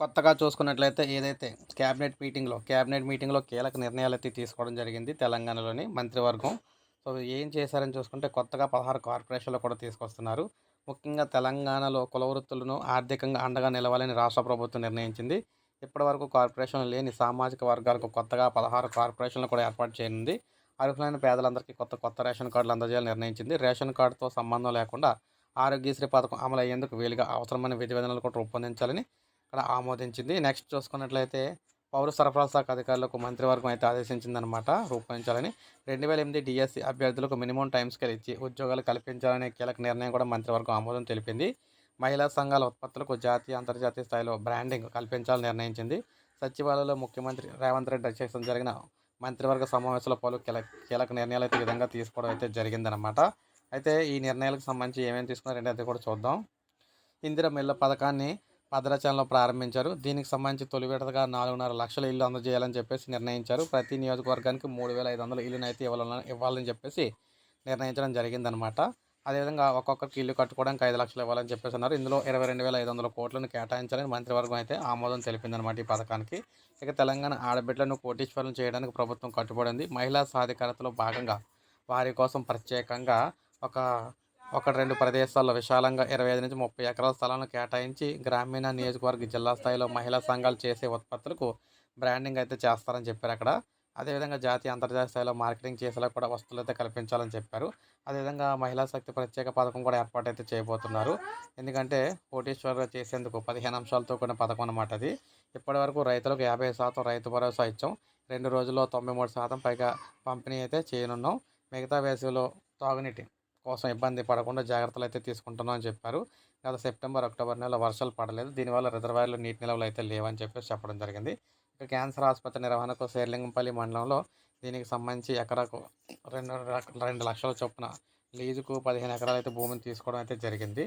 కొత్తగా చూసుకున్నట్లయితే ఏదైతే క్యాబినెట్ మీటింగ్లో క్యాబినెట్ మీటింగ్లో కీలక నిర్ణయాలు అయితే తీసుకోవడం జరిగింది తెలంగాణలోని మంత్రివర్గం. సో ఏం చేశారని చూసుకుంటే కొత్తగా పదహారు కార్పొరేషన్లు కూడా తీసుకొస్తున్నారు. ముఖ్యంగా తెలంగాణలో కుల వృత్తులను ఆర్థికంగా అండగా నిలవాలని రాష్ట్ర ప్రభుత్వం నిర్ణయించింది. ఇప్పటివరకు కార్పొరేషన్లు లేని సామాజిక వర్గాలకు కొత్తగా పదహారు కార్పొరేషన్లు కూడా ఏర్పాటు చేయనుంది. అర్హులైన పేదలందరికీ కొత్త కొత్త రేషన్ కార్డులు అందజేయాలని నిర్ణయించింది. రేషన్ కార్డుతో సంబంధం లేకుండా ఆరోగ్యశ్రీ పథకం అమలు అయ్యేందుకు వీలుగా అవసరమైన విధి విధానాలు కూడా రూపొందించాలని ఇక్కడ ఆమోదించింది. నెక్స్ట్ చూసుకున్నట్లయితే పౌర సరఫరా శాఖ అధికారులకు మంత్రివర్గం అయితే ఆదేశించిందనమాట రూపొందించాలని. రెండు వేల ఎనిమిది డిఎస్సి అభ్యర్థులకు మినిమం టైం స్కేల్ ఇచ్చి ఉద్యోగాలు కల్పించాలనే కీలక నిర్ణయం కూడా మంత్రివర్గం ఆమోదం తెలిపింది. మహిళా సంఘాల ఉత్పత్తులకు జాతీయ అంతర్జాతీయ స్థాయిలో బ్రాండింగ్ కల్పించాలని నిర్ణయించింది. సచివాలయంలో ముఖ్యమంత్రి రేవంత్ రెడ్డి అధ్యక్షతన జరిగిన మంత్రివర్గ సమావేశంలో పలు కీలక కీలక నిర్ణయాలు అయితే ఈ విధంగా తీసుకోవడం అయితే జరిగిందనమాట అయితే ఈ నిర్ణయాలకు సంబంధించి ఏమేమి తీసుకున్నారంటే అది కూడా చూద్దాం. ఇందిర మిల్ల పథకాన్ని భద్రాచలంలో ప్రారంభించారు. దీనికి సంబంధించి తొలి విడతగా నాలుగున్నర లక్షల ఇల్లు అందజేయాలని చెప్పేసి నిర్ణయించారు. ప్రతి నియోజకవర్గానికి మూడు వేల ఐదు వందల ఇల్లునైతే అయితే ఇవ్వాలని ఇవ్వాలని చెప్పేసి నిర్ణయించడం జరిగిందనమాట అదేవిధంగా ఒక్కొక్కరికి ఇల్లు కట్టుకోవడానికి ఐదు లక్షలు ఇవ్వాలని చెప్పేసి అన్నారు. ఇందులో ఇరవై రెండు వేల ఐదు వందల కోట్లను కేటాయించాలని మంత్రివర్గం అయితే ఆమోదం తెలిపిందనమాట ఈ పథకానికి. ఇక తెలంగాణ ఆడబిడ్డలను కోటీశ్వరులను చేయడానికి ప్రభుత్వం కట్టుబడింది మహిళా సాధికారతలో భాగంగా వారి కోసం ప్రత్యేకంగా ఒక ఒకటి రెండు ప్రదేశాల్లో విశాలంగా ఇరవై ఐదు నుంచి ముప్పై ఎకరాల స్థలాలను కేటాయించి గ్రామీణ నియోజకవర్గ జిల్లా స్థాయిలో మహిళా సంఘాలు చేసే ఉత్పత్తులకు బ్రాండింగ్ అయితే చేస్తారని చెప్పారు అక్కడ. అదేవిధంగా జాతీయ అంతర్జాతీయ స్థాయిలో మార్కెటింగ్ చేసేలా కూడా వస్తువులు అయితే కల్పించాలని చెప్పారు. అదేవిధంగా మహిళా శక్తి ప్రత్యేక పథకం కూడా ఏర్పాటు అయితే చేయబోతున్నారు. ఎందుకంటే కోటీశ్వరగా చేసేందుకు పదిహేను అంశాలతో కూడిన పథకం అన్నమాట అది. ఇప్పటి వరకు రైతులకు యాభై శాతం రైతు భరోసా ఇచ్చాం. రెండు రోజుల్లో తొంభై మూడు శాతం పైగా పంపిణీ అయితే చేయనున్నాం. మిగతా వేసవిలో తాగునీటి కోసం ఇబ్బంది పడకుండా జాగ్రత్తలు అయితే తీసుకుంటున్నాం అని చెప్పారు. గత సెప్టెంబర్ అక్టోబర్ నెల వర్షాలు పడలేదు. దీనివల్ల రిజర్వాయర్లు నీటి నిల్వలు అయితే లేవని చెప్పేసి చెప్పడం జరిగింది. ఇక క్యాన్సర్ ఆసుపత్రి నిర్వహణకు శేర్లింగంపల్లి మండలంలో దీనికి సంబంధించి ఎకరాకు రెండు రెండు లక్షల చొప్పున లీజుకు పదిహేను ఎకరాలు అయితే భూమిని తీసుకోవడం అయితే జరిగింది.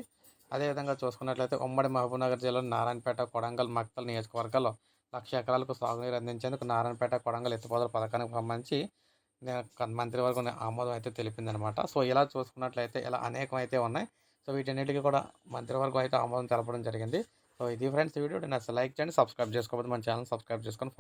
అదేవిధంగా చూసుకున్నట్లయితే ఉమ్మడి మహబూబ్నగర్ జిల్లాలో నారాయణపేట కొడంగల్ మక్తల్ నియోజకవర్గాల్లో లక్ష ఎకరాలకు సాగునీరు అందించేందుకు నారాయణపేట కొడంగల్ ఎత్తిపోతల పథకానికి సంబంధించి మంత్రివర్గం ఆమోదం అయితే తెలిపిందనమాట. సో ఇలా చూసుకున్నట్లయితే ఇలా అనేకం అయితే ఉన్నాయి. సో వీటన్నిటికీ కూడా మంత్రివర్గం అయితే ఆమోదం తెలపడం జరిగింది. సో ఇది ఫ్రెండ్స్ వీడియో. నేను లైక్ చేయండి సబ్స్క్రైబ్ చేసుకోకపోతే మన ఛానల్ సబ్స్క్రైబ్ చేసుకొని